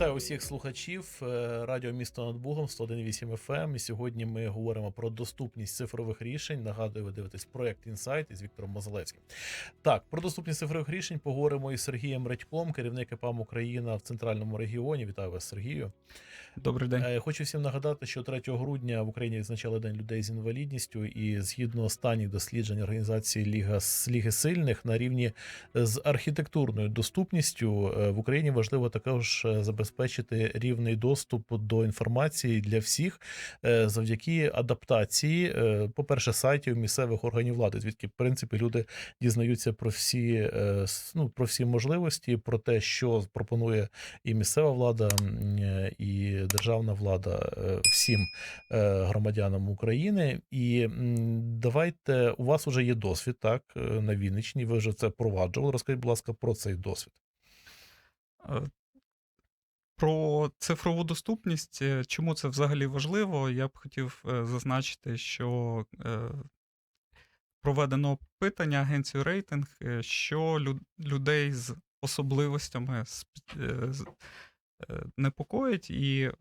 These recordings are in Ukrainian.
Вітаю усіх слухачів е, радіо місто над Бугом 101.8 FM. І сьогодні ми говоримо про доступність цифрових рішень. Нагадую, ви дивитесь проект Інсайт із Віктором Мозалевським. Так, про доступність цифрових рішень поговоримо із Сергієм Редьком, керівник ЕПАМ Україна в центральному регіоні. Вітаю вас, Сергію. Добрий день. Е, Хочу всім нагадати, що 3 грудня в Україні відзначали День людей з інвалідністю, і згідно останніх досліджень організації Ліга Ліги сильних на рівні з архітектурною доступністю е, в Україні важливо також е, забезпечити рівний доступ до інформації для всіх е, завдяки адаптації, е, по-перше, сайтів місцевих органів влади, звідки в принципі люди дізнаються про всі е, ну, про всі можливості, про те, що пропонує і місцева влада, і державна влада всім громадянам України. І давайте у вас вже є досвід, так на Вінниччині. Ви вже це впроваджували. Розкажіть, будь ласка, про цей досвід. Про цифрову доступність, е, чому це взагалі важливо, я б хотів е, зазначити, що е, проведено опитання агенцією рейтинг, що людей з особливостями непокоїть, і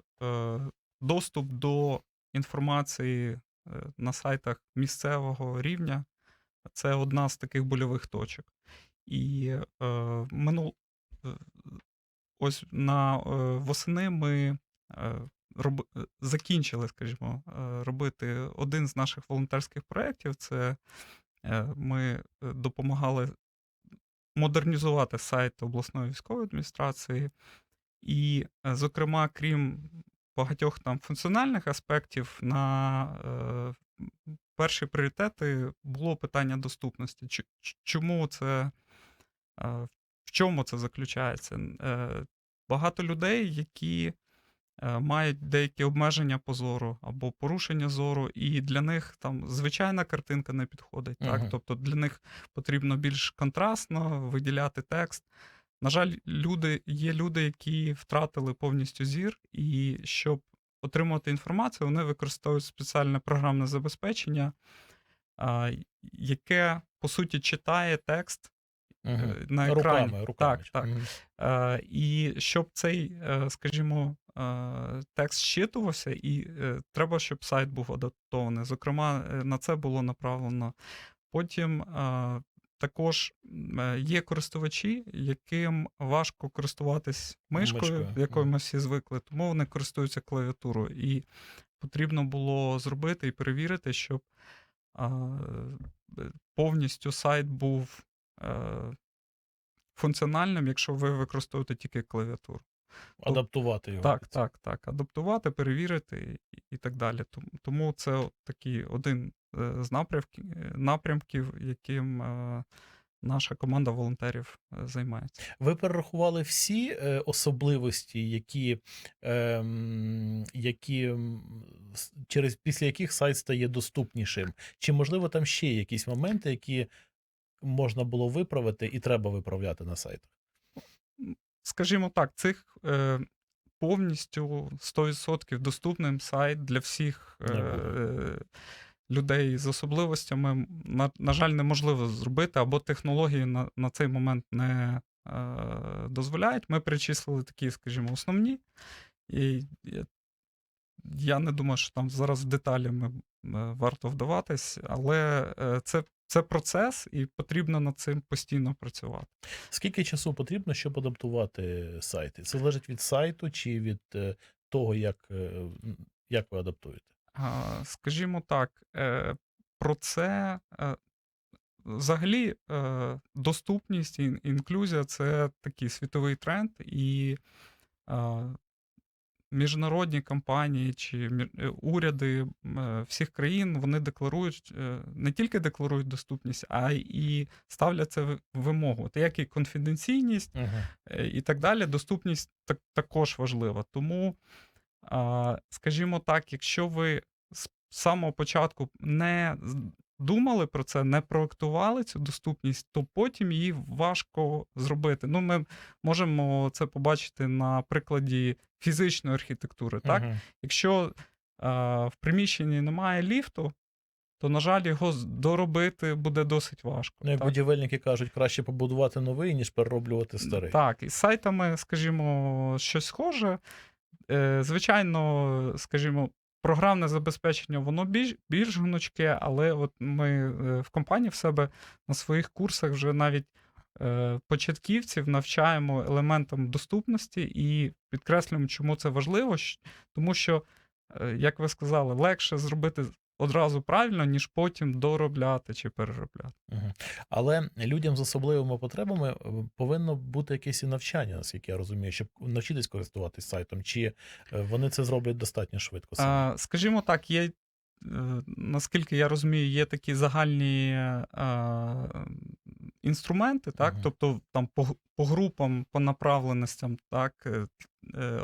доступ до інформації на сайтах місцевого рівня це одна з таких больових точок. І минул, ось на е, восени ми е, роб, е, закінчили, скажімо, робити один з наших волонтерських проєктів. Це ми допомагали модернізувати сайт обласної військової адміністрації. І, зокрема, крім багатьох там функціональних аспектів, на е, перші пріоритети було питання доступності. Чому це е, в чому це заключається? Е, Багато людей, які е, мають деякі обмеження по зору або порушення зору, і для них там звичайна картинка не підходить. Так? Мгм. Тобто для них потрібно більш контрастно виділяти текст. На жаль, люди, є люди, які втратили повністю зір, і щоб отримати інформацію, вони використовують спеціальне програмне забезпечення, яке по суті читає текст Е, на екрані. Руками, руками. Так, так. Мгм. Е, І щоб цей, е, скажімо, текст щитувався, і треба, щоб сайт був адаптований. Зокрема, на це було направлено. Потім також є користувачі, яким важко користуватись мишкою, Мишкою, якою ми всі звикли, тому вони користуються клавіатурою. І потрібно було зробити і перевірити, щоб повністю сайт був функціональним, якщо ви використовуєте тільки клавіатуру. Адаптувати його. Так, так, так. Адаптувати, перевірити і, так далі. Тому, це такий один е, з напрямків, напрямків яким е, наша команда волонтерів е, займається. Ви перерахували всі е, особливості, які, ем, які через після яких сайт стає доступнішим. Чи можливо там ще якісь моменти, які можна було виправити і треба виправляти на сайтах? Скажімо так, цих е, повністю 100% доступним сайт для всіх е, людей з особливостями, на, на жаль, неможливо зробити, або технології на, на цей момент не е, дозволяють. Ми перечислили такі, скажімо, основні. І я, я не думаю, що там зараз в деталі ми, е, варто вдаватись, але е, це, це процес, і потрібно над цим постійно працювати. Скільки часу потрібно, щоб адаптувати сайти? Це залежить від сайту чи від е, того, як, е, як ви адаптуєте? Скажімо так, е, про це взагалі доступність і інклюзія це такий світовий тренд, і міжнародні компанії чи е, уряди е, всіх країн вони декларують е, не тільки декларують доступність, а і ставлять це в- вимогу. От як і конфіденційність, Угу. і так далі. Доступність так, також важлива. Тому, скажімо так, якщо ви з самого початку не думали про це, не проектували цю доступність, то потім її важко зробити. Ну, ми можемо це побачити на прикладі фізичної архітектури. Так? Угу. Якщо а, в приміщенні немає ліфту, то, на жаль, його доробити буде досить важко. Ну, як так? будівельники кажуть, краще побудувати новий, ніж перероблювати старий. Так, і з сайтами, скажімо, щось схоже. Е, Звичайно, скажімо, програмне забезпечення воно більш, більш гнучке, але от ми е, в компанії в себе на своїх курсах вже навіть е, початківців навчаємо елементам доступності і підкреслюємо, чому це важливо. Тому що, е, як ви сказали, легше зробити одразу правильно, ніж потім доробляти чи переробляти. Мгм. Але людям з особливими потребами е, повинно бути якесь і навчання, наскільки я розумію, щоб навчитись користуватись сайтом, чи е, вони це зроблять достатньо швидко? А, скажімо так, є, е, наскільки я розумію, є такі загальні е, інструменти, так? Мгм. Тобто там по, по групам, по направленостям, так,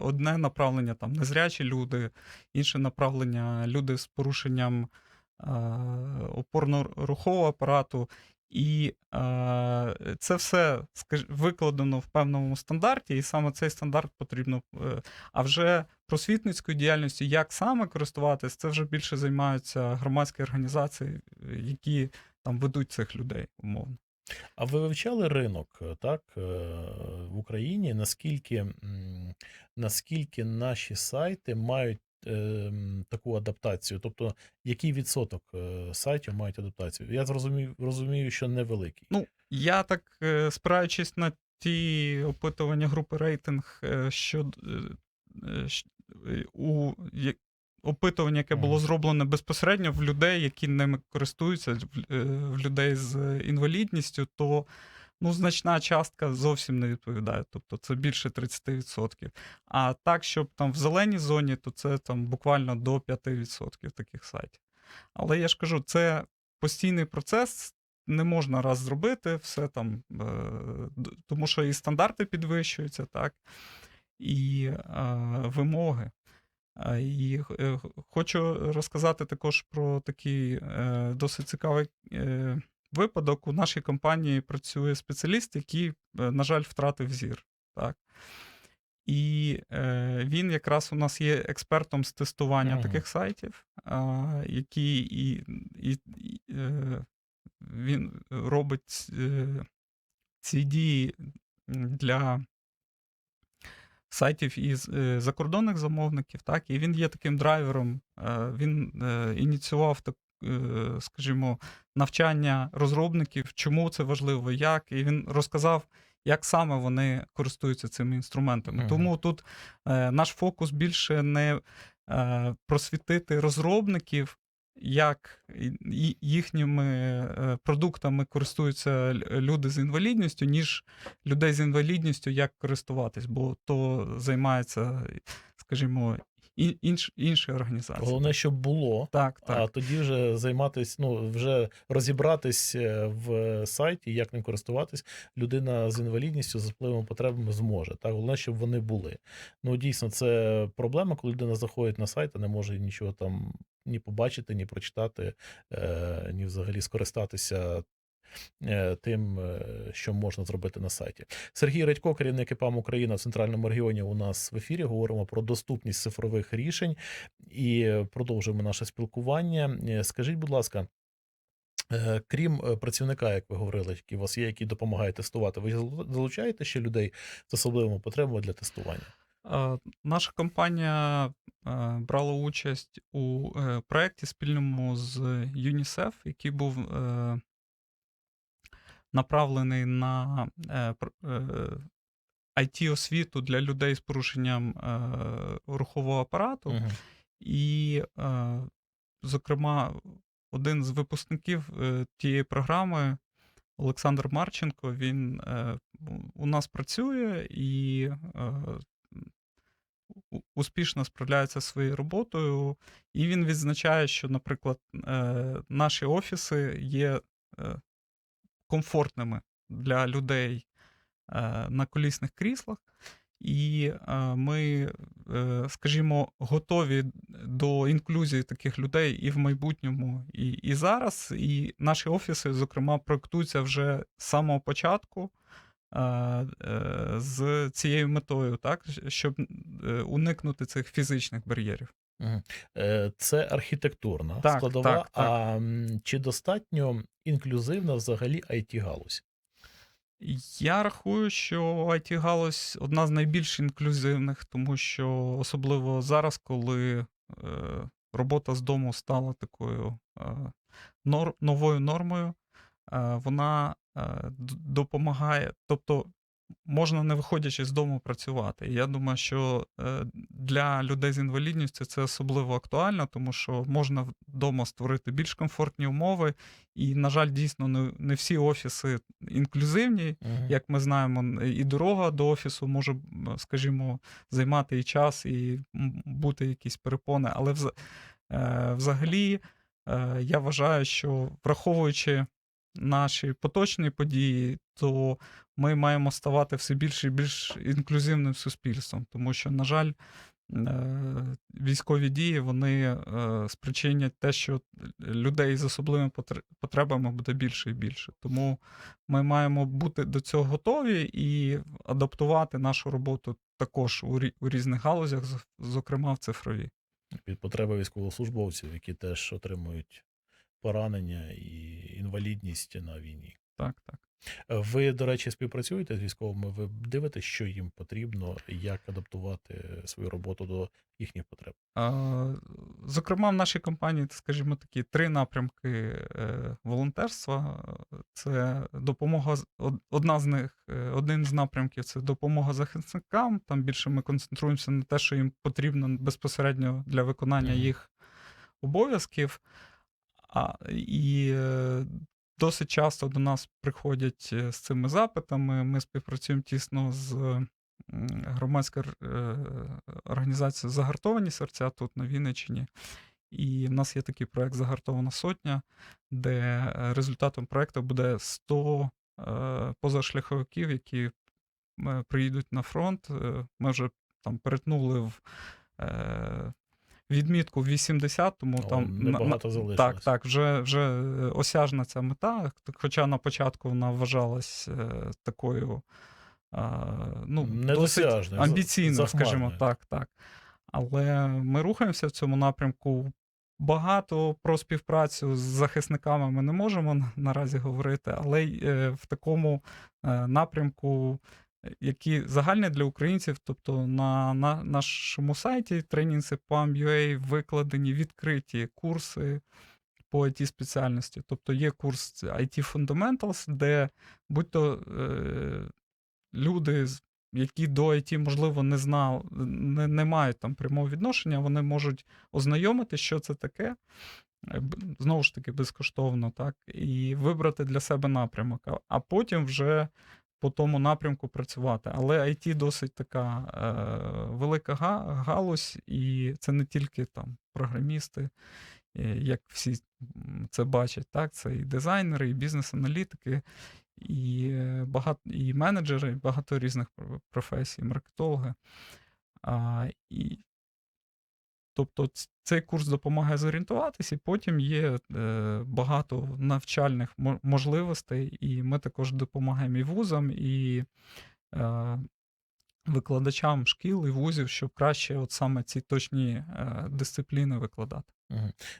одне направлення там незрячі люди, інше направлення люди з порушенням е, опорно-рухового апарату. І е, це все скаж, викладено в певному стандарті, і саме цей стандарт потрібно. Е, а вже просвітницькою діяльністю, як саме користуватись, це вже більше займаються громадські організації, е, які там ведуть цих людей, умовно. А ви вивчали ринок е, так е, в Україні? Наскільки, наскільки наші сайти мають е, таку адаптацію? Тобто, який відсоток е, сайтів мають адаптацію? Я зрозумів, розумію, що невеликий. Ну, я так, е, спираючись на ті опитування групи рейтинг, е, що у опитування, яке було зроблене безпосередньо в людей, які ними користуються, в людей з інвалідністю, то ну, значна частка зовсім не відповідає. Тобто це більше 30%. А так, щоб там в зеленій зоні, то це там буквально до 5% таких сайтів. Але я ж кажу, це постійний процес, не можна раз зробити все там, е, тому що і стандарти підвищуються, так, і е, вимоги. І е, хочу розказати також про такий досить цікавий випадок. У нашій компанії працює спеціаліст, який, е, на жаль, втратив зір. Так. І е, він якраз у нас є експертом з тестування Мгм. таких сайтів, а, які і, і, і е, він робить е, ці дії для сайтів із е, закордонних замовників, так, і він є таким драйвером. Е, він е, ініціював так, е, скажімо, навчання розробників, чому це важливо, як, і він розказав, як саме вони користуються цими інструментами. Мгм. Тому тут е, наш фокус більше не е, просвітити розробників. Як і- їхніми е, продуктами користуються люди з інвалідністю, ніж людей з інвалідністю, як користуватись, бо то займається, скажімо, інш, інші організації. Головне, щоб було. Так, так. А тоді вже займатися, ну вже розібратись е, в сайті, як ним користуватись, людина з інвалідністю, з впливом потребами зможе. Так, головне, щоб вони були. Ну дійсно, це проблема, коли людина заходить на сайт, а не може нічого там ні побачити, ні прочитати, е, ні взагалі скористатися. Е, Тим, е, що можна зробити на сайті, Сергій Радько, керівник ЕПАМ Україна в центральному регіоні. У нас в ефірі говоримо про доступність цифрових рішень і продовжуємо наше спілкування. Е, Скажіть, будь ласка, крім працівника, як ви говорили, який у вас є, який допомагає тестувати, ви залучаєте ще людей з особливими потребами для тестування? Наша компанія брала участь у проєкті спільному з ЮНІСЕФ, який був направлений на е, е, IT-освіту для людей з порушенням е, рухового апарату. Мгм. І, зокрема, один з випускників тієї програми, Олександр Марченко, він е, у- у нас працює і е, успішно справляється зі своєю роботою. І він відзначає, що, наприклад, е, наші офіси є е, комфортними для людей е, на колісних кріслах. І е, ми, е, скажімо, готові до інклюзії таких людей і в майбутньому, і, і зараз. І наші офіси, зокрема, проектуються вже з самого початку з цією метою, так, щоб уникнути цих фізичних бар'єрів. Е, Це архітектурна Так, складова. так, так. А чи достатньо інклюзивна взагалі it галузь? Я рахую, що it галузь одна з найбільш інклюзивних, тому що особливо зараз, коли е, робота з дому стала такою е, новою нормою, вона допомагає, тобто можна не виходячи з дому працювати. Я думаю, що е, для людей з інвалідністю це особливо актуально, тому що можна вдома створити більш комфортні умови. І, на жаль, дійсно не, всі офіси інклюзивні. Мгм. Як ми знаємо, і дорога до офісу може, скажімо, займати і час, і бути якісь перепони. Але е, взагалі е, я вважаю, що враховуючи наші поточні події, то ми маємо ставати все більш і більш інклюзивним суспільством, тому що, на жаль, е, військові дії вони е, спричинять те, що людей з особливими потр- потребами буде більше і більше. Тому ми маємо бути до цього готові і адаптувати нашу роботу також у, рі- у різних галузях, зокрема в цифровій. Під потреби військовослужбовців, які теж отримують поранення і інвалідність на війні. Так, так. Е, Ви, до речі, співпрацюєте з військовими? Ви дивитесь, що їм потрібно, як адаптувати свою роботу до їхніх потреб? Зокрема, в нашій компанії, скажімо, такі три напрямки е, волонтерства. Це допомога одна з них, е, один з напрямків це допомога захисникам. Там більше ми концентруємося на те, що їм потрібно безпосередньо для виконання їх обов'язків. А, і е, досить часто до нас приходять е, з цими запитами. Ми співпрацюємо тісно з громадською е, організацією Загартовані серця тут на Вінниччині. І в нас є такий проект Загартована сотня, де результатом проекту буде 100 е, позашляховиків, які приїдуть на фронт. Ми вже там перетнули в відмітку в 80, тому О, там небагато залишилось. Так, так, вже, вже осяжна ця мета, хоча на початку вона вважалась е, такою. е, Ну, досить за- скажімо так, так. Але ми рухаємося в цьому напрямку. Багато про співпрацю з захисниками ми не можемо наразі говорити, але е, в такому напрямку, який загальний для українців, тобто на, на нашому сайті trainingsepam.ua викладені відкриті курси по it спеціальності. Тобто є курс IT Fundamentals, де будь-то е, люди, які до IT, можливо, не знали, не, не мають там прямого відношення, вони можуть ознайомити, що це таке. е, Знову ж таки, безкоштовно, так, і вибрати для себе напрямок, а потім вже по тому напрямку працювати. Але IT досить така е, велика га- галузь, і це не тільки там програмісти, е, як всі це бачать, так, це і дизайнери, і бізнес-аналітики, і, е, багато, і менеджери, і багато різних професій, маркетологи. А, і, тобто цей курс допомагає зорієнтуватись, і потім є е, багато навчальних можливостей, і ми також допомагаємо і вузам, і е, викладачам шкіл і вузів, щоб краще от саме ці точні е, дисципліни викладати.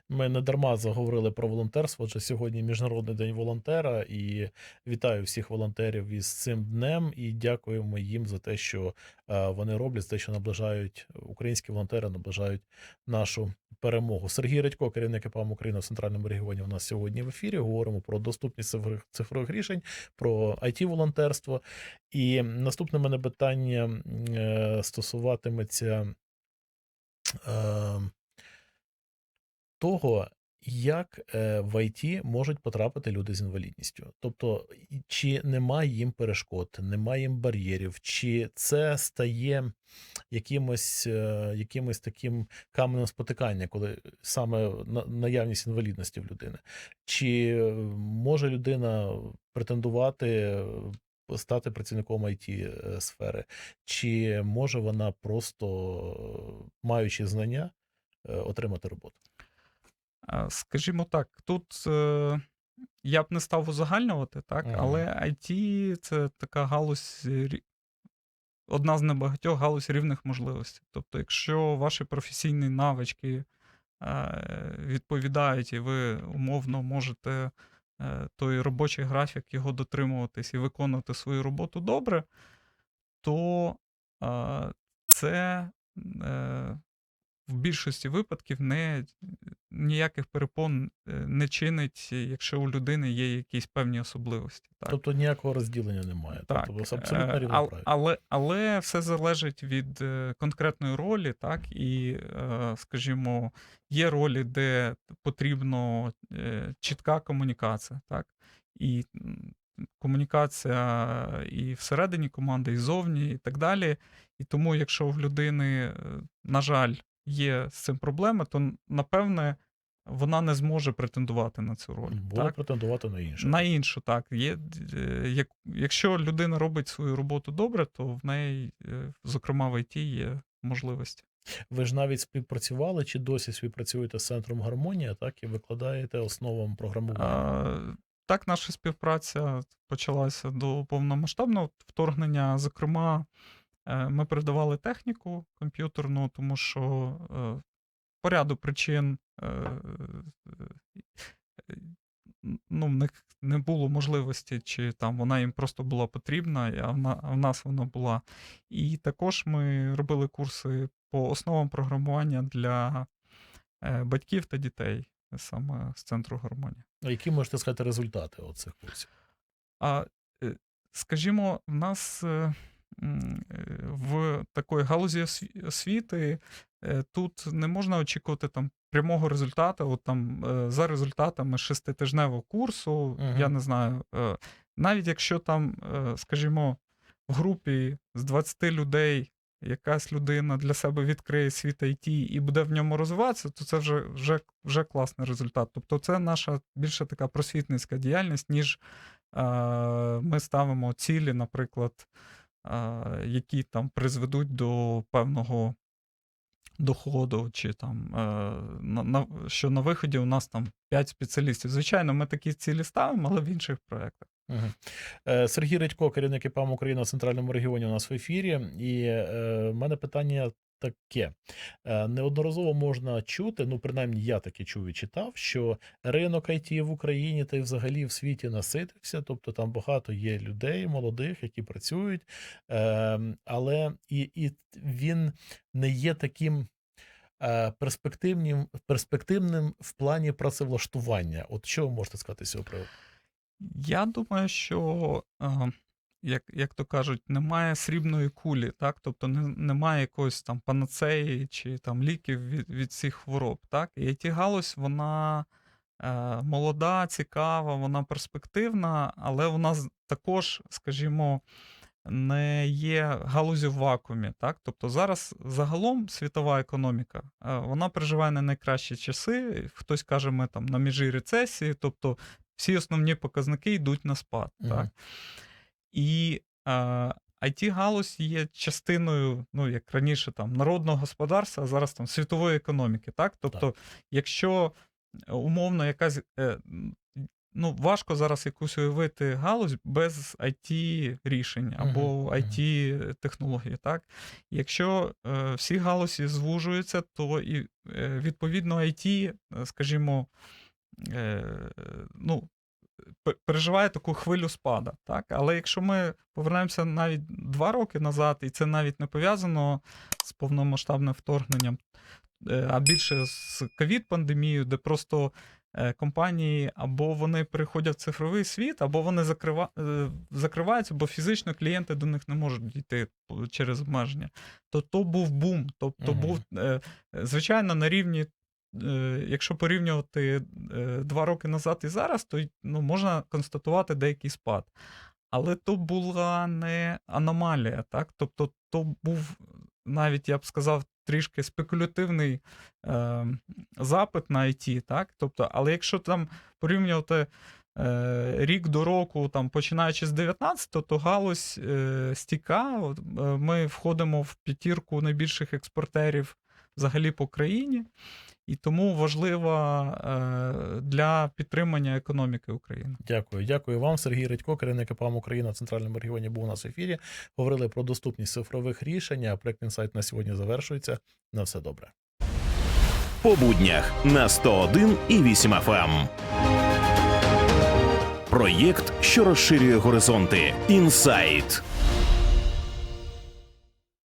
Ми не дарма заговорили про волонтерство. Отже, сьогодні Міжнародний день волонтера. І вітаю всіх волонтерів із цим днем. І дякуємо їм за те, що е, вони роблять, за те, що наближають українські волонтери, наближають нашу перемогу. Сергій Радько, керівник ЕПАМ України в центральному регіоні. У нас сьогодні в ефірі. Говоримо про доступність цифрових, рішень, про it волонтерство. І наступне мене питання е, стосуватиметься. Того, як е, в ІТ можуть потрапити люди з інвалідністю. Тобто, чи немає їм перешкод, немає їм бар'єрів, чи це стає якимось, е, якимось таким каменем спотикання, коли саме на- наявність інвалідності в людини? Чи може людина претендувати е, стати працівником it сфери, чи може вона просто, маючи знання, отримати роботу? А, Скажімо так, тут е, я б не став узагальнювати, так, Мгм. але IT це така галузь одна з небагатьох галузь рівних можливостей. Тобто, якщо ваші професійні навички е, відповідають, і ви умовно можете е, той робочий графік його дотримуватись і виконувати свою роботу добре, то е, це е, в більшості випадків не, ніяких перепон е, не чинить, якщо у людини є якісь певні особливості. Так? Тобто ніякого розділення немає. Так, Тобто абсолютно е, рівноправі. але, але все залежить від е, конкретної ролі, так, і, скажімо, є ролі, де потрібно е, чітка комунікація, так, і комунікація і всередині команди, і зовні, і так далі. І тому, якщо в людини, на жаль, є з цим проблеми, то напевне вона не зможе претендувати на цю роль. Буде так? претендувати на інше. На іншу, так. Є, е, як, якщо людина робить свою роботу добре, то в неї, е, зокрема в ІТ, є можливості. Ви ж навіть співпрацювали чи досі співпрацюєте з центром гармонія, так і викладаєте основам програмування. А, так, наша співпраця почалася до повномасштабного вторгнення. Зокрема, ми передавали техніку комп'ютерну, тому що е, по ряду причин е, е, ну, в них не було можливості, чи там вона їм просто була потрібна, а в, в нас вона була. І також ми робили курси по основам програмування для е, батьків та дітей, саме з центру гармонії. А які можете сказати результати оцих курсів? А е, скажімо, в нас е, е, в такої галузі освіти е, тут не можна очікувати там прямого результату. От там е, за результатами шеститижневого курсу, Мгм. я не знаю, е, навіть якщо там, скажімо, в групі з 20 людей. Якась людина для себе відкриє світ IT і буде в ньому розвиватися, то це вже, вже, вже класний результат. Тобто, це наша більше така просвітницька діяльність, ніж е, ми ставимо цілі, наприклад, які там призведуть до певного доходу, чи там е, на, на, що на виході у нас там 5 спеціалістів. Звичайно, ми такі цілі ставимо, але в інших проєктах. Угу. Сергій Редько, керівник ІПАМ України в центральному регіоні, у нас в ефірі. І е, в мене питання таке: Е, неодноразово можна чути, ну принаймні я таке чув і читав, що ринок IT в Україні та й взагалі в світі наситився. Тобто там багато є людей молодих, які працюють, е, але і, і він не є таким. е, Перспективним, перспективним в плані працевлаштування. От що ви можете сказати з цього приводу? Я думаю, що, е, як, як то кажуть, немає срібної кулі, так? Тобто не, немає якоїсь там панацеї чи там ліків від, від цих хвороб. Так? І it галузь, вона е, молода, цікава, вона перспективна, але вона також, скажімо, не є галузю в вакуумі. Так? Тобто зараз загалом світова економіка е, вона переживає не найкращі часи. Хтось каже, ми там на межі рецесії, тобто всі основні показники йдуть на спад. Мгм. Так? І е, it галузь є частиною, ну як раніше, там народного господарства, а зараз там світової економіки. Так? Тобто, якщо е, умовно якась. Е, Ну, важко зараз якусь уявити галузь без it рішень або Мгм, it технології. Так? Якщо е, всі галузі звужуються, то і е, відповідно IT, е, скажімо, е, ну, переживає таку хвилю спада. Так? Але якщо ми повернемося навіть два роки назад, і це навіть не пов'язано з повномасштабним вторгненням, е, а більше з ковід-пандемією, де просто е, компанії або вони переходять в цифровий світ, або вони закрива... е, закриваються, бо фізично клієнти до них не можуть дійти через обмеження. То то був бум. Тобто Мгм. був, звичайно, на рівні. Е, Якщо порівнювати е, два роки назад і зараз, то ну, можна констатувати деякий спад. Але то була не аномалія, так? Тобто, то був навіть, я б сказав, трішки спекулятивний е, запит на IT, так? Тобто, але якщо там порівнювати е, рік до року, там, починаючи з 19-го, то галузь е, е, Ми входимо в п'ятірку найбільших експортерів взагалі по країні, і тому важлива е, для підтримання економіки України. Дякую, дякую вам, Сергій Редько, керівник ЕПАМ Україна в центральному регіоні, був у нас в ефірі. Говорили про доступність цифрових рішень. а Проект інсайт на сьогодні завершується. На все добре. по буднях на 101 і 8 FM. Проєкт, що розширює горизонти. Інсайт.